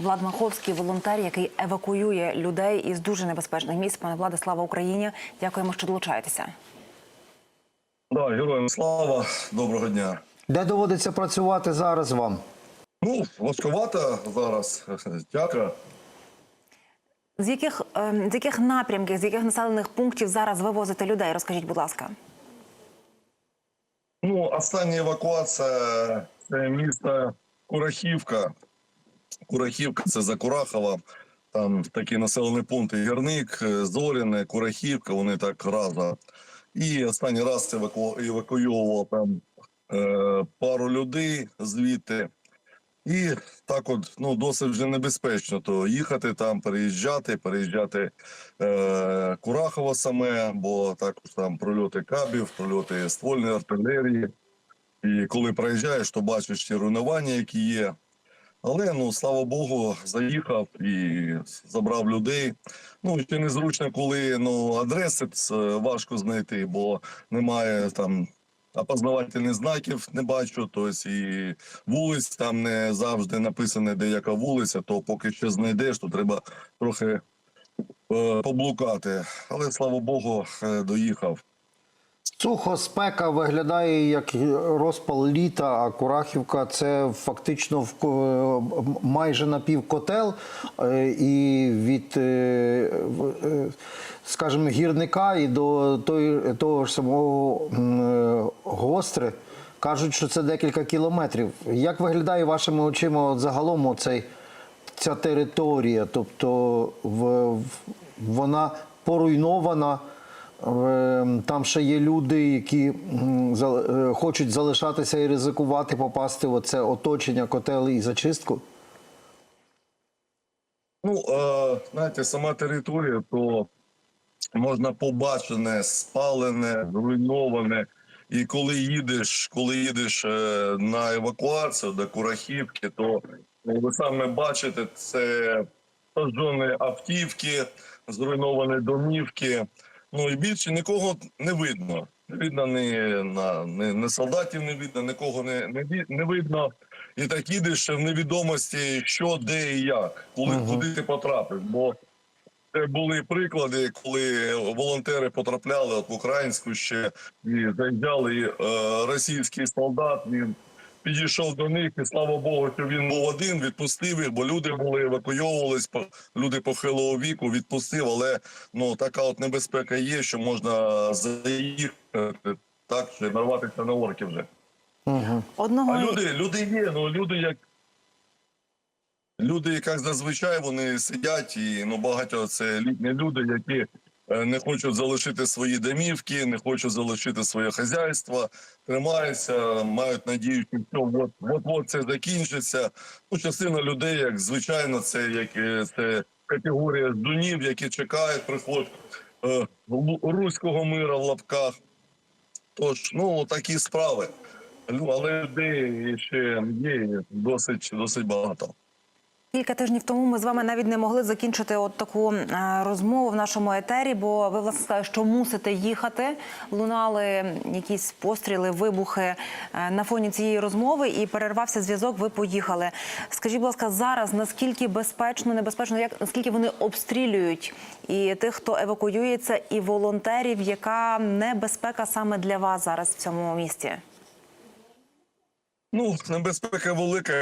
Влад Маховський, волонтер, який евакуює людей із дуже небезпечних місць. Пане Владе, слава Україні! Дякуємо, що долучаєтеся. Да, героям слава, доброго дня. Де доводиться працювати зараз вам? Ну, важкувато зараз. Дякую. З яких ем, з яких напрямків, з яких населених пунктів зараз вивозите людей? Розкажіть, будь ласка. Ну, остання евакуація це місто Курахівка. Курахівка це за Курахова. Там такі населені пункти Гірник, Зоряне, Курахівка, вони так разом. І останній раз еваку... евакуював там е, пару людей звідти. І так от ну досить вже небезпечно. То їхати там, переїжджати, переїжджати е, Курахово саме, бо також там прольоти кабів, прольоти ствольної артилерії. І коли проїжджаєш, то бачиш ті руйнування, які є. Але ну слава Богу, заїхав і забрав людей. Ну ще незручно, коли ну адреси важко знайти, бо немає там опознавательних знаків, не бачу. Тобто і вулиць там не завжди написано, де яка вулиця, то поки що знайдеш, то треба трохи е, поблукати. Але слава Богу, е, доїхав. Сухо спека виглядає як розпал літа, а Курахівка це фактично в майже напівкотел. Е, І від, е, е, скажімо, гірника і до того ж самого гостри кажуть, що це декілька кілометрів. Як виглядає вашими очима загалом оцей, ця територія? Тобто в- вона поруйнована. Е, Там ще є люди, які е, хочуть залишатися і ризикувати попасти в це оточення, котел і зачистку. Ну, е, знаєте, сама територія, то можна побачене, спалене, зруйноване. І коли їдеш, коли їдеш е, на евакуацію до Курахівки, то ну, ви саме бачите, це сожжені автівки, зруйновані домівки. Ну і більше нікого не видно. Не видно ні, на, ні, ні солдатів не видно, нікого не, не, не видно. І так їдеш в невідомості, що, де і як, коли Мгм. куди ти потрапив. Бо це були приклади, коли волонтери потрапляли от в українську ще і заїжджали е, російський солдат. Він підійшов до них, і слава Богу, що він був один, відпустив їх, бо люди були евакуйовувались, люди похилого віку відпустив. Але ну така от небезпека є, що можна заїхати так, що нарватися на орки вже. Угу. Одного А люди, люди є, ну люди як. Люди, як зазвичай, вони сидять, і ну багато це літні люди, які е, не хочуть залишити свої домівки, не хочуть залишити своє хазяйство, тримаються, мають надію, що от, от, це закінчиться. Ну, частина людей, як звичайно, це як е, це категорія ждунів, які чекають приход е, руського мира в лапках. Тож, ну такі справи. Але людей ще є досить, досить багато. Кілька тижнів тому ми з вами навіть не могли закінчити от таку е, розмову в нашому етері, бо ви власне сказали, що мусите їхати. Лунали якісь постріли, вибухи е, на фоні цієї розмови, і перервався зв'язок. Ви поїхали. Скажіть, будь ласка, зараз наскільки безпечно, небезпечно, як наскільки вони обстрілюють і тих, хто евакуюється, і волонтерів, яка небезпека саме для вас зараз в цьому місті? Ну, небезпека велика.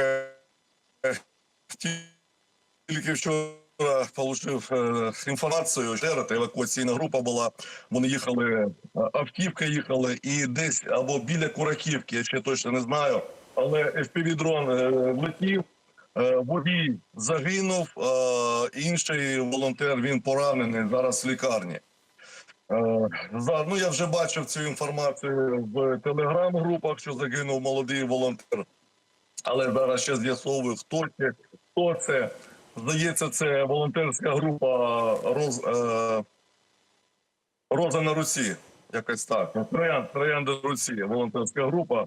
Тільки вчора отримав е, інформацію, що евакуаційна група була. Вони їхали, е, автівка їхали, і десь або біля Кураківки, я ще точно не знаю. Але FPV-дрон е, летів, е, водій загинув, інший волонтер він поранений зараз в лікарні. Ну, я вже бачив цю інформацію в телеграм-групах, що загинув молодий волонтер. Але зараз ще з'ясовую, хто це, хто це. Здається, це волонтерська група Роз, е, Роза на Русі. Якось так. Троян, Троян до Русі, волонтерська група.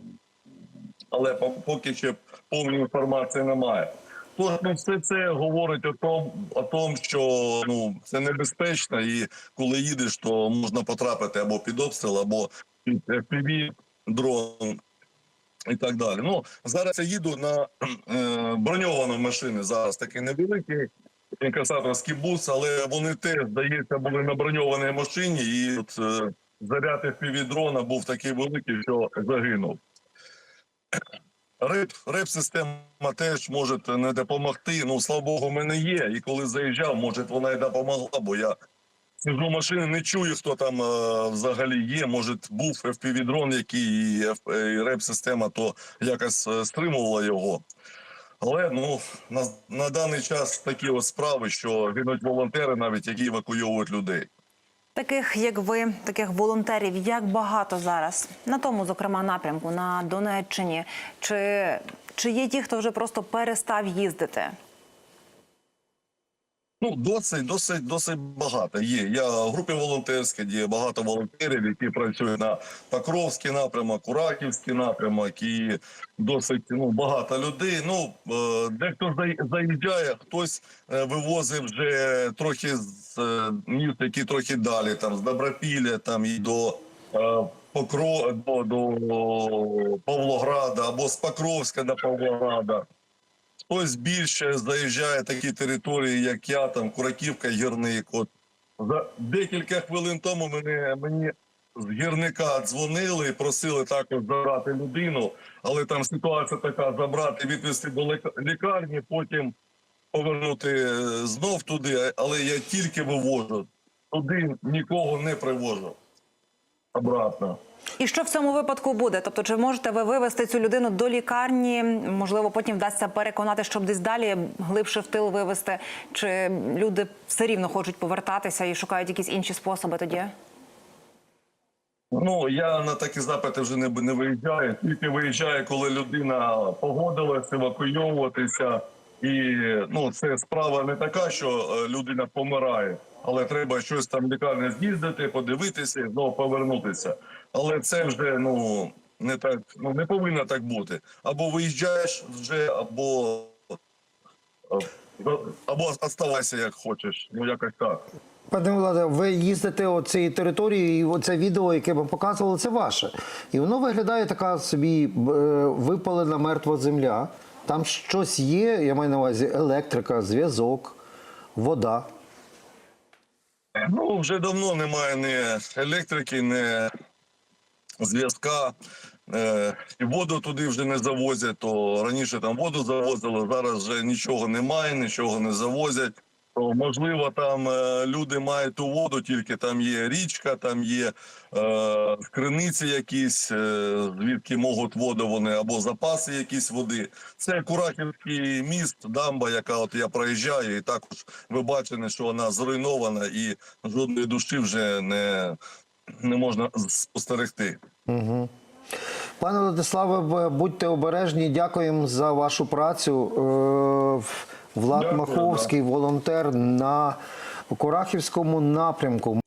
Але поки ще повної інформації немає. Тож ну, все це говорить о том, о том, що ну це небезпечно, і коли їдеш, то можна потрапити або під обстріл, або під FPV дрон. І так далі. Ну зараз я їду на е, броньовану машини. Зараз такий невеликий інкасаторський бус, але вони теж здається були на броньованій машині, і от е, заряд півдрона був такий великий, що загинув. Реп, реп-система теж може не допомогти. Ну, слава Богу, в мене є. І коли заїжджав, може вона і допомогла, бо я сижу в машині, не чую, хто там е, взагалі є. Може, був FPV-дрон, який і, і реп-система, то якось е, стримувала його. Але ну на, на даний час такі от справи, що гинуть волонтери, навіть які евакуйовують людей. Таких як ви, таких волонтерів, як багато зараз на тому, зокрема, напрямку на Донеччині. Чи, чи є ті, хто вже просто перестав їздити? Ну, досить, досить, досить багато є. Я в групі волонтерській, де багато волонтерів, які працюють на Покровський напрямок, Кураківський напрямок, і досить ну, багато людей. Ну, е, дехто заїжджає, хтось е, вивозив вже трохи з е, міст, які трохи далі, там з Добропілля, там і до. Покро до, до Павлограда або з Покровська до Павлограда. Хтось більше заїжджає такі території, як я, там Кураківка, Гірник. От за декілька хвилин тому мене мені з гірника дзвонили і просили також забрати людину, але там ситуація така: забрати, відвести до лікарні, потім повернути е, знов туди. Але я тільки вивожу. Туди нікого не привожу обратно. І що в цьому випадку буде? Тобто, чи можете ви вивести цю людину до лікарні? Можливо, потім вдасться переконати, щоб десь далі глибше в тил вивести? Чи люди все рівно хочуть повертатися і шукають якісь інші способи тоді? Ну я на такі запити вже не, не виїжджаю. Тільки виїжджаю, коли людина погодилась евакуйовуватися. І ну це справа не така, що е, людина помирає, але треба щось там в лікарні з'їздити, подивитися і знову повернутися. Але це вже ну не так, ну не повинно так бути. Або виїжджаєш вже, або е, або оставайся як хочеш. Ну якось так. Пане Владе, ви їздите оцією територією, і оце відео, яке ми показували, це ваше. І воно виглядає така собі е, випалена мертва земля. Там щось є, я маю на увазі електрика, зв'язок, вода. Ну, вже давно немає ні електрики, ні зв'язка. Е, і воду туди вже не завозять. То раніше там воду завозили, зараз вже нічого немає, нічого не завозять. То можливо, там е, люди мають ту воду, тільки там є річка, там є е, криниці якісь, е, звідки можуть воду вони або запаси якісь води. Це Курахівський міст, дамба, яка от я проїжджаю, і також ви бачите, що вона зруйнована і жодної душі вже не, не можна спостерегти. Угу. Пане Владиславе, будьте обережні, дякуємо за вашу працю. Влад Дякую, Маховський, волонтер на Курахівському напрямку.